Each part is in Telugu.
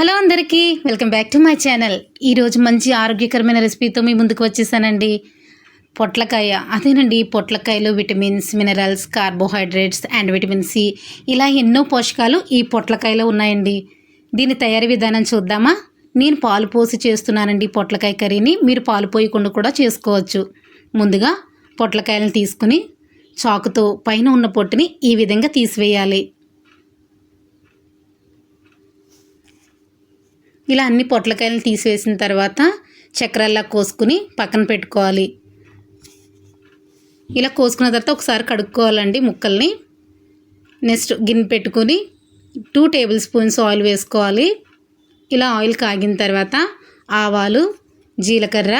హలో అందరికీ welcome back to my channel. ఈరోజు మంచి ఆరోగ్యకరమైన రెసిపీతో మీ ముందుకు వచ్చేసానండి. పొట్లకాయ అదేనండి పొట్లకాయలో vitamins minerals carbohydrates and vitamin C. ఇలా ఎన్నో పోషకాలు ఈ పొట్లకాయలో ఉన్నాయండి. దీని తయారీ విధానం చూద్దామా? నేను పాలు పోసి చేస్తున్నానండి పొట్లకాయ కర్రీని. మీరు పాలు పోయకుండా కూడా చేసుకోవచ్చు. ముందుగా పొట్లకాయలను తీసుకుని చాకుతో పైన ఉన్న పొట్టుని ఈ విధంగా తీసివేయాలి. ఇలా అన్ని పొట్లకాయలను తీసివేసిన తర్వాత చక్రాల్లా కోసుకుని పక్కన పెట్టుకోవాలి. ఇలా కోసుకున్న తర్వాత ఒకసారి కడుక్కోవాలండి ముక్కల్ని. నెక్స్ట్ గిన్నె పెట్టుకొని టూ టేబుల్ స్పూన్స్ ఆయిల్ వేసుకోవాలి. ఇలా ఆయిల్ కాగిన తర్వాత ఆవాలు జీలకర్ర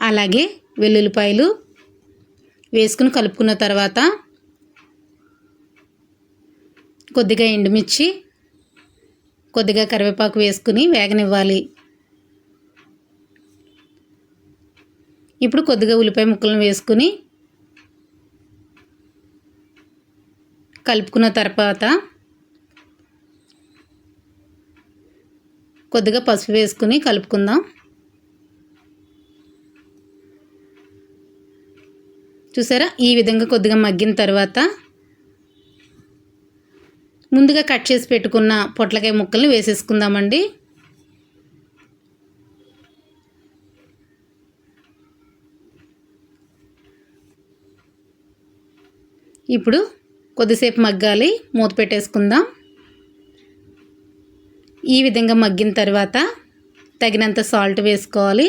అలాగే వెల్లుల్లిపాయలు వేసుకుని కలుపుకున్న తర్వాత కొద్దిగా ఎండుమిర్చి కొద్దిగా కరివేపాకు వేసుకుని వేగనివ్వాలి. ఇప్పుడు కొద్దిగా ఉల్లిపాయ ముక్కలను వేసుకుని కలుపుకున్న తర్వాత కొద్దిగా పసుపు వేసుకుని కలుపుకుందాం. చూసారా? ఈ విధంగా కొద్దిగా మగ్గిన తర్వాత ముందుగా కట్ చేసి పెట్టుకున్న పొట్లకాయ ముక్కల్ని వేసేసుకుందామండి. ఇప్పుడు కొద్దిసేపు మగ్గాలి మూత పెట్టేసుకుందాం. ఈ విధంగా మగ్గిన తర్వాత తగినంత సాల్ట్ వేసుకోవాలి.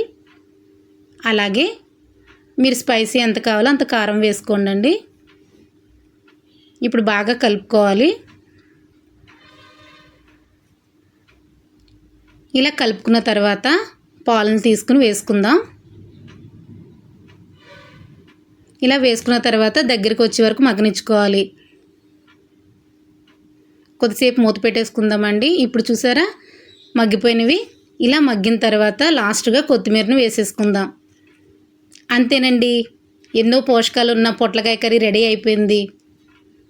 అలాగే మీరు స్పైసీ ఎంత కావాలో అంత కారం వేసుకోండి ఇప్పుడు బాగా కలుపుకోవాలి. ఇలా కలుపుకున్న తర్వాత పాలను తీసుకుని వేసుకుందాం. ఇలా వేసుకున్న తర్వాత దగ్గరికి వచ్చే వరకు మగ్గనిచ్చుకోవాలి. కొద్దిసేపు మూత పెట్టేసుకుందామండి. ఇప్పుడు చూసారా? మగ్గిపోయినవి. ఇలా మగ్గిన తర్వాత లాస్ట్గా కొత్తిమీరను వేసేసుకుందాం. అంతేనండి. ఎన్నో పోషకాలు ఉన్న పొట్లకాయ కర్రీ రెడీ అయిపోయింది.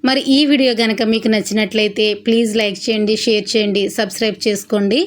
మరి ఈ వీడియో కనుక మీకు నచ్చినట్లయితే ప్లీజ్ లైక్ చేయండి షేర్ చేయండి సబ్స్క్రైబ్ చేసుకోండి.